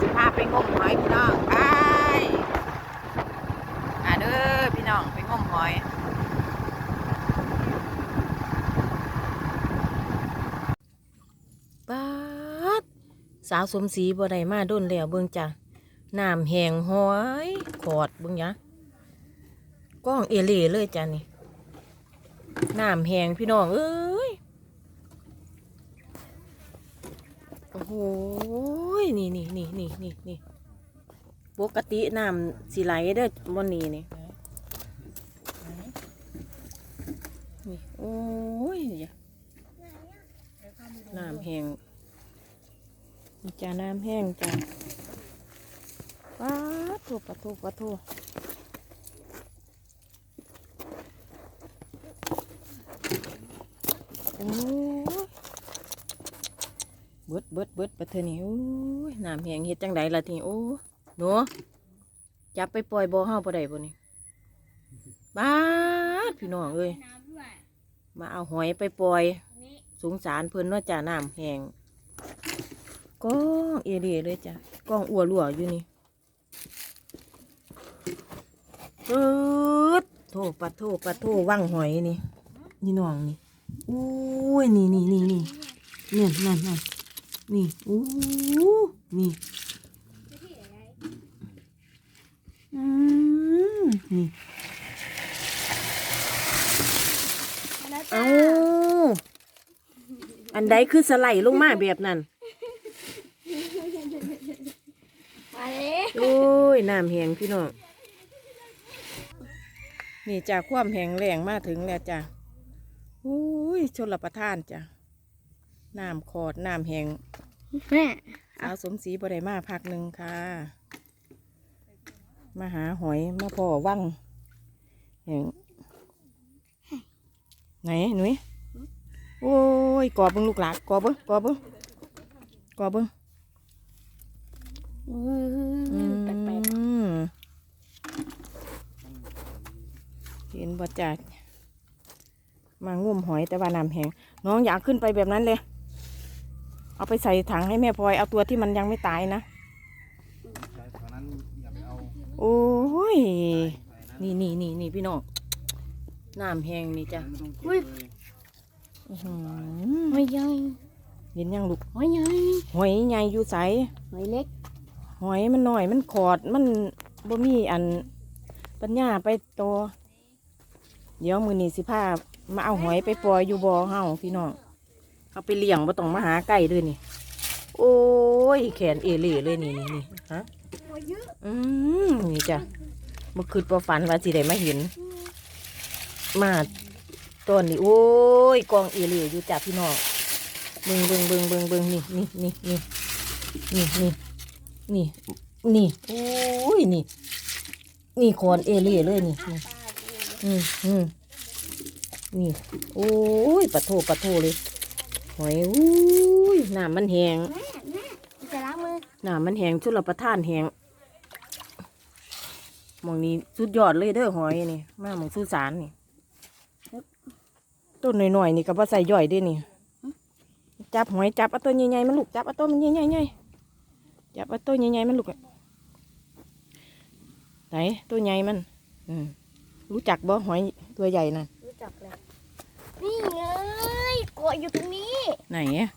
สิพาไปงมหอยพี่น้องไปอ่าเด้อพี่น้องไปงมหอยป๊าดสาวสมศรีบ่ได้มาโดนแล้วเบิ่งจ้ะน้ำแหงห้อยขอดเบิ่งยะก้องเอเล่เลยจ้ะนี่น้ำแหงพี่น้องเอ้ย โอ้โหนี่นี่นี่นี่นี่นี่ปกติน้ำสีไหลเด้อบนนี้นี่นี่โอ้ยนี่น้ำแห้งมีจ้าน้ำแห้งจ้าปาทูปะทูปะทูโอ้ เบิดเบิดเบิดไปเถอะนี่โอ้ยน้ำแหงเฮ็ดจังไดล่ะทีโอ้หนูจับไปปล่อยบ่อเฮาบ่ได้บ่นี่บ้าดพี่น้องเอ้ยมาเอาหอยไปปล่อย สงสารเพิ่นว่าจ้าน้ำแหงก้องเอเดีเลยจ้ะก้องอัวรัวอยู่นี่เปิดโทปัดโทปัดโทว่างหอยนี่นี่น้องนี่อุ้ยนี่นี่นี่นี่เนี่ยนั่นนั่น นี่อู้นี่อืมนี่เอาอันใดคือสไลด์ลงมาแบบนั้นมาเลยโอ้ยน้ำแห้งพี่น้องนี่จากความแห้งแรงมาถึงแล้วจ้ะโอ้ยชนละประทานจ้ะ น้ำขอดน้ำแห้งแม่เอาสมศรีบไดมาพักหนึ่งค่ะ มาหาหอยมาพ่อว่างเห็นไหนหนุ่ยโอ้ยกอเบิ้งลูกหลานกอเบิ้งกอเบิ้งกอเบิ้งอืแปลกมเห็นบ่จัดมางุ่มหอยแต่ว่าน้ำแห้งน้องอยากขึ้นไปแบบนั้นเลย เอาไปใส่ถังให้แม่พลอยเอาตัวที่มันยังไม่ตายนะใช่ตอนนั้นอย่าไปเอาโอ้ยใส่นั้นนี่นี่นี่นี่พี่น้องน้ำแห้งนี่จ้ะไม่ต้องเก็บเลยอื้อหืๆหออยใหญ่เห็นยังลูกหอยใหญ่หอยใหญ่อยู่ใสหอยเล็กหอยมันหน่อยมันขอดมันบ่มีอันปัญญาไปโตอเดี๋ยวมือนี้สิพามาเอาหอยไปปล่อยอยู่บ่อเฮาพี่น้อง เอาไปเลี้ยงบ่ต้องมาหาไก่ด้วยนี่ โอ้ย แขนเอเล่เลยนี่นี่นี่ฮะอยเยอะอืมนี่จ้ะมื่อคืนพอฝันว่าสิได้มาเห็น มาต้นนี่โอ้ยกองเอเลี่อยู่จ้ะพี่น้องเบิงเบิงเบิงเบิงเบิงนี่นี่นี่นี่นี่นี่นี่นี่โอ้ยนี่ นี่คอนเอเลี่เลยนี่นี่อืมอืมนี่ โอ้ยปะโถปะโถเลย หอยอุ้ยน้ำมันแหงแม่แม่จะล้างมือน้ำมันแหงชุดละประทานแหงหมองนี้สุดยอดเลยเด้อหอยนี่มาหมองสุสานนี่ต้นหน่อยๆนี่ก็บ่ใส่ย่อยเด้วยนี่จับหอยจับเอาตัวใหญ่ๆมันลูกจับเอาตัวมันใหญ่ๆจับเอาตัวใหญ่ๆมันลูกอะไหนตัวใหญ่มันอืมรู้จักบ่หอยตัวใหญ่น่ะรู้จักแล้ว นี่ไงเกาะอยู่ตรงนี้ไหนอะ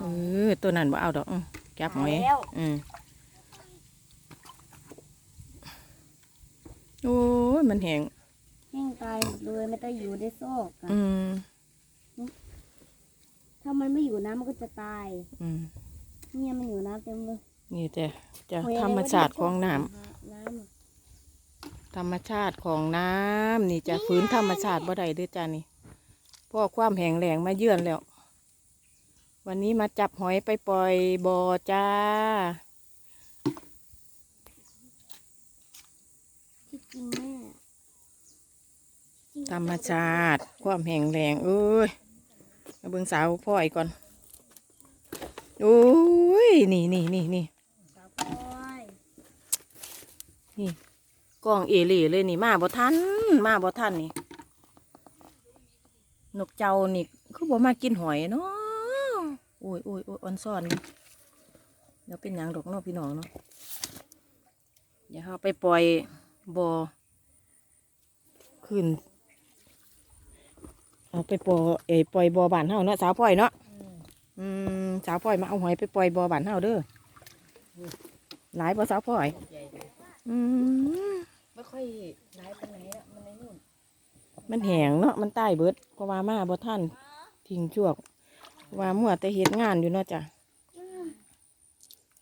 เออตัวนั้นบ่เอาดอกอืมจับหอยตายแล้วอืมโอ้ยมันแหงแห้งตายหมดเลยไม่ต้องอยู่ในซอกอะอืมถ้ามันไม่อยู่น้ำมันก็จะตาย อืมเนี่ยมันอยู่น้ำเต็มเลยนี่จะจะหอยอะธรรมชาติของน้ำน้ำอะธรรมชาติของน้ำนี่จะฟื้นธรรมชาติบ่ได้เด้วยจ้านี่เพราะความแห้งแล้งมาเยือนแล้ว วันนี้มาจับหอยไปปล่อยบ่อจ้าที่จริงแม่ธรรมชาติความแห้งแล้งเอ้ยมาเบิ่งสาวพ่อยก่อนโอ้ยนี่นี่นี่นี่สาวพลอยกล้องเอเล่เลยนี่มาบ่ทันมาบ่ทันนี่ นกเจ้านี่คือบ่มากินหอยเนาะโอ้ยโอ้ยโอ้ยอ่อนซ่อนนี่เดี๋ยวเป็นหยังดอกเนาะพี่น้องเนาะอย่าเอาไปปล่อยบอขึ้นเอาไปปล่อยเอยปล่อยบอบานเฮาเนาะสาวปล่อยเนาะอืมสาวปล่อยมาเอาหอยไปปล่อยบอบานเฮาเด้อหลายบ่สาวปล่อย อืมไม่ค่อยร้ายปานไหนอะมันในนู่น มันแหงเนาะมันใต้เบิดเพราะว่ามาบ่ท่านทิ้งช่วงว่ามัวแต่เฮ็ดงานอยู่เนาะจ้ะ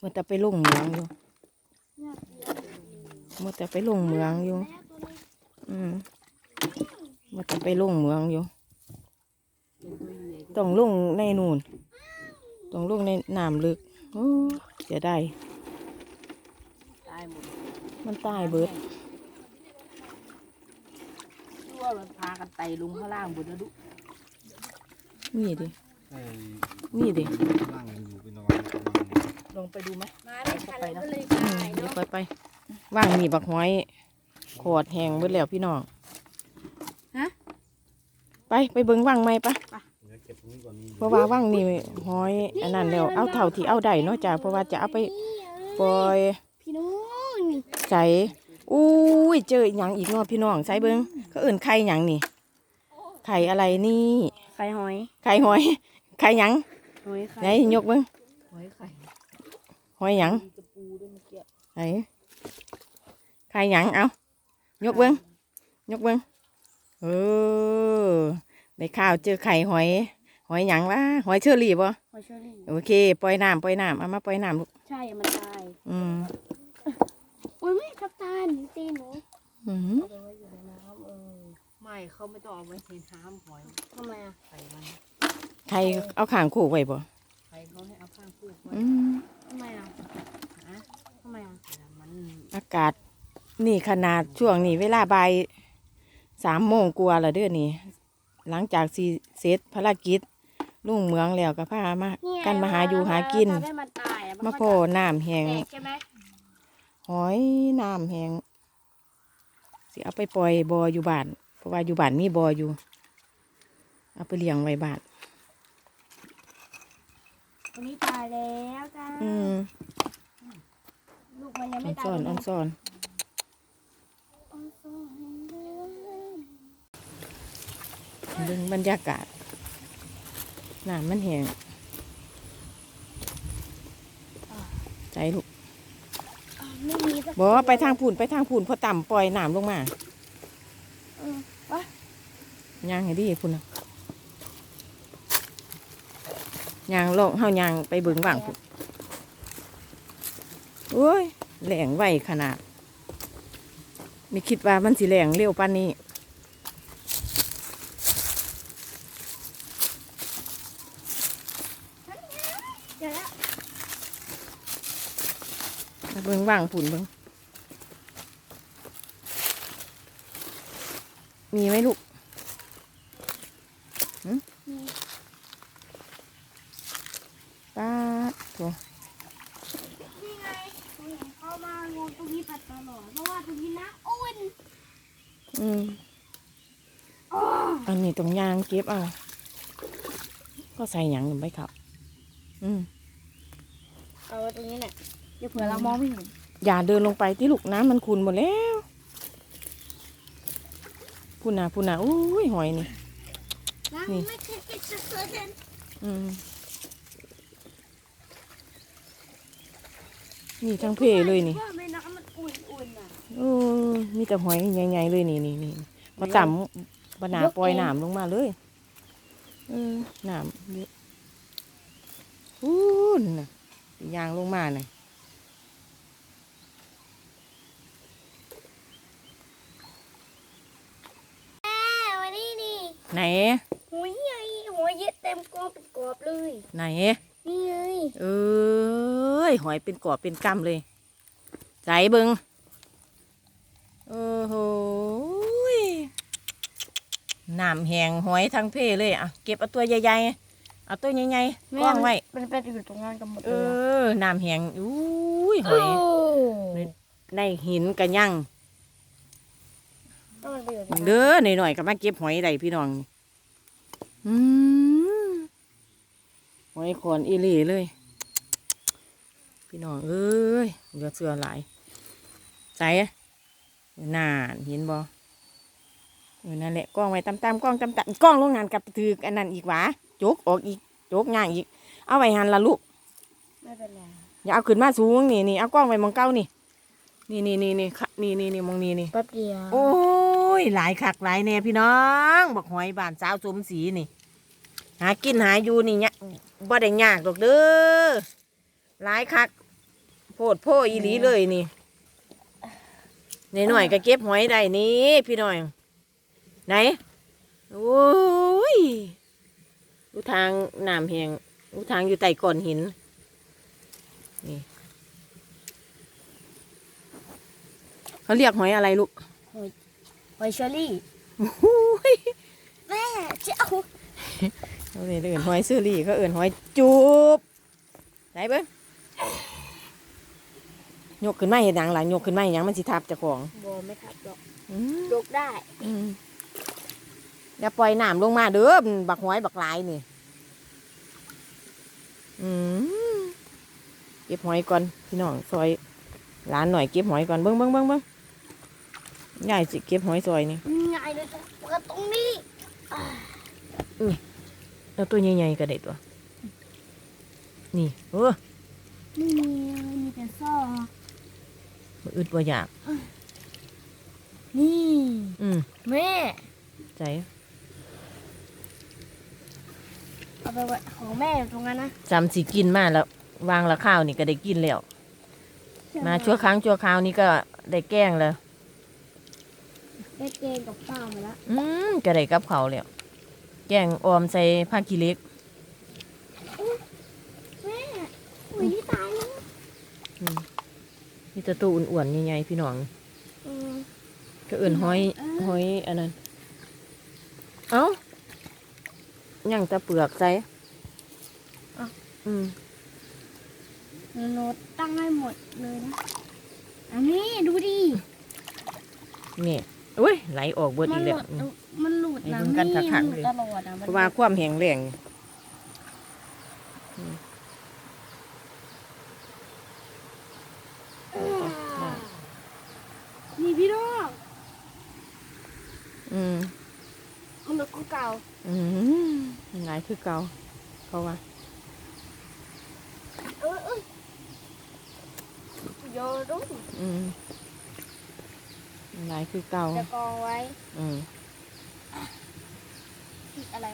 มัวแต่ไปลงเมืองอยู่มัวแต่ไปลงเมืองอยู่ อืมมัวแต่ไปลงเมืองอยู่ต้องลงในนูนต้องลงในน้ำลึกโอ้เสียดายตายหมดมันตายเบิด มันพากันไต่ลงข้างล่างบนนะดุนี่ดิ ไอ้นี่ดิร่างยังอยู่เป็นระวังระวังลงไปดูไหมมาไม่ทันเลยก็เลยอืมตายเดี๋ยวเนาะไปไปว่างมีบักห้อยขอดแหงเบิดแล้วพี่น้องไปไปเบิ้งว่างไหมปะเดี๋ยวเก็บตรงนี้ก่อนมีเพราะว่าว่างนี่ห้อยอันนั้นแล้วเอาเท่าที่เอาได้เนาะจ้ะเพราะว่าจะเอาไปปล่อยพี่น้องนี่ ใส่ อุ้ยเจออหย่างอีกเนาะพี่น้องใส่เบิ้งเขาเอื่นไข่หยังนี่ ไข่อะไรนี่ ไข่หอย ไข่หอย ไข่หยังหอยไข่ไหนยกเบิ้งหอยไข่หอยหยังมีกระปูด้วยเมื่อกี้ไหนไข่หยังเอายกเบิ้งยกเบิ้งเออในข้าวเจอไข่หอย หอยหยังวะหอยเชอรี่บ่หอยเชอรี่โอเคปล่อยน้ำปล่อยน้ำเอามาปล่อยน้ำลูกใช่ มันตาย อืม อุ้ยไม่ทับตาหนูตีหนูอืมเอาไปไว้อยู่ในน้ำเออไม่เขาไม่ต้องเอาไว้ในน้ำหอยทำไมอะไข่มันใครเอาข่างโขกไว้บ่ไข่เขาให้เอาข้างคู่ไว้อืมทำไมอะฮะทำไมอะมันอากาศ นี่ขนาดช่วงนี้เวลาบ่ายสามโมงกว่าและเด้อนี่ หลังจากสีเสร็จภารกิจลุ่งเมืองแล้วก็พามา กันมาหาอยู่หากินทำให้มันตายอะมาก็โพน้ำแหงแตกใช่ไหมห อยน้ำแหงสิเอาไปปล่อยบออยู่บ้าน เพราะว่าอยู่บ้านมีบออยู่ เอาไปเลี้ยงไว้บ้านตัวนี้ตายแล้วจ้าอืมลูกมันยังอไม่อนตายซ่อนออนซ่อนอ่อนซ่อนเรื่องบรรยากาศน้ำมันแหงใจลูก ไม่มีสักบอกว่าไปทางผุ่นไปทางผุ่นพอต่ำปล่อยน้ำลงมาเออวะย่างให้ดีพุ่นนะย่างลงเฮาย่างไปเบิ่งว่างพุ่นโอ้ยแหลงไวขนาดไม่คิดว่ามันสิแหลงเร็วปานนี้ เดี๋ยวแล้ว ไปเบิ่ง ว่างผุ่นเบิ่งมีไหมลูกหึป้าดโถนี่ไงผมเห็นเขามางูตรงนี้ปัดตลอดเพราะว่าตรงนี้น้ำอุ่น อืมอันนี้ตรงยางเก็บเอา ก็ใส่หยังลงไปครับ อืม เอาไว้ตรงนี้แหละ เดี๋ยวเผื่อเรามองไม่เห็น อย่าเดินลงไปที่ลูกน้ำมันขุ่นหมดแล้วพูน่ะพูน่ะอุ้ยหอยนี่นี่อืมนี่ทั้งเพเลยนี่ว่าไม่น้ำมันอุ่นๆอะโอ้มีแต่หอยใหญ่ๆเลยนี่นี่นี่มาต่ำบนาปล่อยหน้ำลงมาเลยเออน้ำเยอะอู้นน่ะยางลงมาหน่ะแม่วันนี้นี่ ไหน หัวใหญ่หัวเยอะเต็มกองเป็นกรอบเลย ไหน นี่ไงเอ้ยหอยเป็นกอบเป็นกำเลยใจเบิงโอ้โหยน้ำแหงหอยทั้งเพเลยอะเก็บเอาตัวใหญ่ๆเอาตัวใหญ่ๆกล้องไว้มันเป็นอยู่ตรงนั้นกันหมดเอเลยอน้ำแหงอุ้ยหอยได้หินกันยังต้อง มันไปอยู่ตรงนั้นเด้อหน่อยๆก็มาเก็บหอยได้พี่น้องอืมหอยขอนอีเหล่เลย พี่น้องเอ้ยเหลือเสือหลายใส่นานเห็นบ่เออนั่นแหละกล้องไว้ตามๆกล้องตามๆกล้องลงงานกับถืออันนั้นอีกหวะโจกออกอีกโจกง่ายอีก เอาไว้หันละลูกไม่เป็นไรอย่าเอาขึ้นมาสูงนี่นี่เอากล้องไว้มองเก้านี่นี่นี่นี่นี่ค่ะนี่นี่นี่มองนี่นี่แป๊บเดียวโอ้ ยหลายคักหลายแน่พี่น้องบักหอยบานสาวสมศรีนี่ หากินหาอยู่นี่เนี่ยบ่ได้ยากดอกเด้อหลายคัก โพดโพอีหลีเลยนี่ในหน่อยก็เก็บหอยได้นี่พี่น้อย ไหนโอ้ยดูทางน้ำแหงดูทางอยู่ใต้ก้อนหินนี่เขาเรียกหอยอะไรลูก อยเชอรี่โอ้ยแม่จะเอาเขาเอื่นหอยซื้อรี่เขาเอื่นหอยจูบไหนเบิ้งยกขึ้นมาเห็นหยังหล่ะยกขึ้นมาเห็นหยังมันสิทับเจ้าของโบไม่ทับหรอกอืมยกได้อืมอย่าปล่อยน้ำลงมาเด้อมันบักหอยบักหลายนี่อืมเก็บหอยก่อนพี่น้องซอยร้านหน่อยเก็บหอยก่อนเบิ้งเบิ้งเบิ้งเบิ้ง ยายสิเก็บหอยซอยนี่ง่ายเลยเปิดตรงนี้แล้วตัวใหญ่ๆก็ได้ตัว นี่เออนี่มีมีแต่ซอกบ่อึดว่าอยาก นี่อืมแม่ใจเอาไปไว้ของแม่อยู่ตรงนั้นนะจำสิกินมาแล้ว วางละข้าวนี่ก็ได้กินแล้ว มาชั่วครั้งชั่วคราวนี้ก็ได้แกล้งแล้ว ได้เกงกับข้าวมาแล้วอืมก็ได้กับเขาวแล้วแกงออมใส่ผ้าขี้เหล็กแม่อุ้ยที่ตายแล้วมีแตะตูอ้วนๆใหญ่ๆพี่น้องอืมก็เอื่นห้อยห้อยอันนั้น เอ้ายังแตะเปลือกใส่อืมโน้ตตั้งให้หมดเลยนะ อันนี้ดูดิ นี่ อุ้ยไหลออกเบิดมัอีกหแล้วลุดอืมมันหลุดให้นะเบิ่งกันนี่คักๆมันหลุเลดยตลอดอะเพราะว่าความแห้งแรงนี่พี่น้องอืมมันหลุดเก่าอืมหลายคือเก่าเขาว่าเออเอยโยนดูอืม หลายคือเก่าจะกองไว้ อืมอะไร